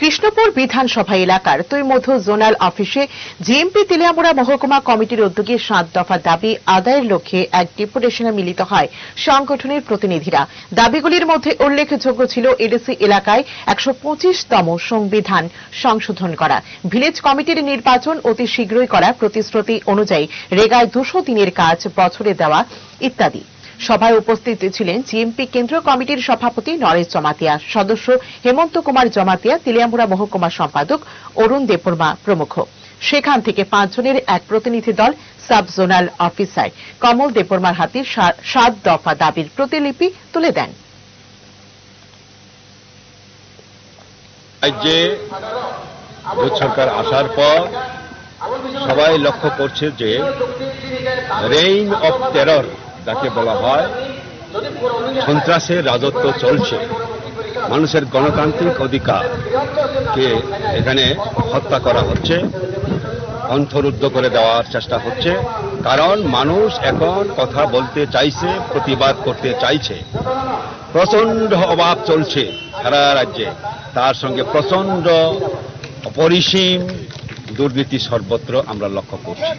কৃষ্ণপুর বিধানসভা এলাকার তৈমধু জোনাল অফিসে জিএমপি তেলিয়ামুড়া মহকুমা কমিটির উদ্যোগে সাত দফা দাবি আদায়ের লক্ষ্যে এক ডেপুটেশনে মিলিত হয় সংগঠনের প্রতিনিধিরা। দাবিগুলির মধ্যে উল্লেখযোগ্য ছিল এডিসি এলাকায় একশো পঁচিশতম সংবিধান সংশোধন করা। ভিলেজ কমিটির নির্বাচন অতি শীঘ্রই করা প্রতিশ্রুতি অনুযায়ী রেগায় দুশো দিনের কাজ, বছরে দেওয়া ইত্যাদি। সভায় উপস্থিত ছিলেন জিএমপি কেন্দ্রীয় কমিটির সভাপতি নরেশ জমাতিয়া, সদস্য হেমন্ত কুমার জমাতিয়া, তেলিয়ামুড়া মহকুমা সম্পাদক অরুণ দেববর্মা প্রমুখ। সেখান থেকে পাঁচজনের এক প্রতিনিধি দল সাব জোনাল অফিসার কমল দেববর্মার হাতে সাত দফা দাবির প্রতিলিপি তুলে দেন। রাজ্যে সরকার আসার পর সবাই লক্ষ্য করছে যে রেইন অফ টেরর যাকে বলা হয় সন্ত্রাসের রাজত্ব চলছে। মানুষের গণতান্ত্রিক অধিকারকে এখানে হত্যা করা হচ্ছে, অন্তরুদ্ধ করে দেওয়ার চেষ্টা হচ্ছে। কারণ মানুষ এখন কথা বলতে চাইছে, প্রতিবাদ করতে চাইছে। প্রচণ্ড অভাব চলছে সারা রাজ্যে। তার সঙ্গে প্রচণ্ড অপরিসীম দুর্নীতি সর্বত্র আমরা লক্ষ্য করছি।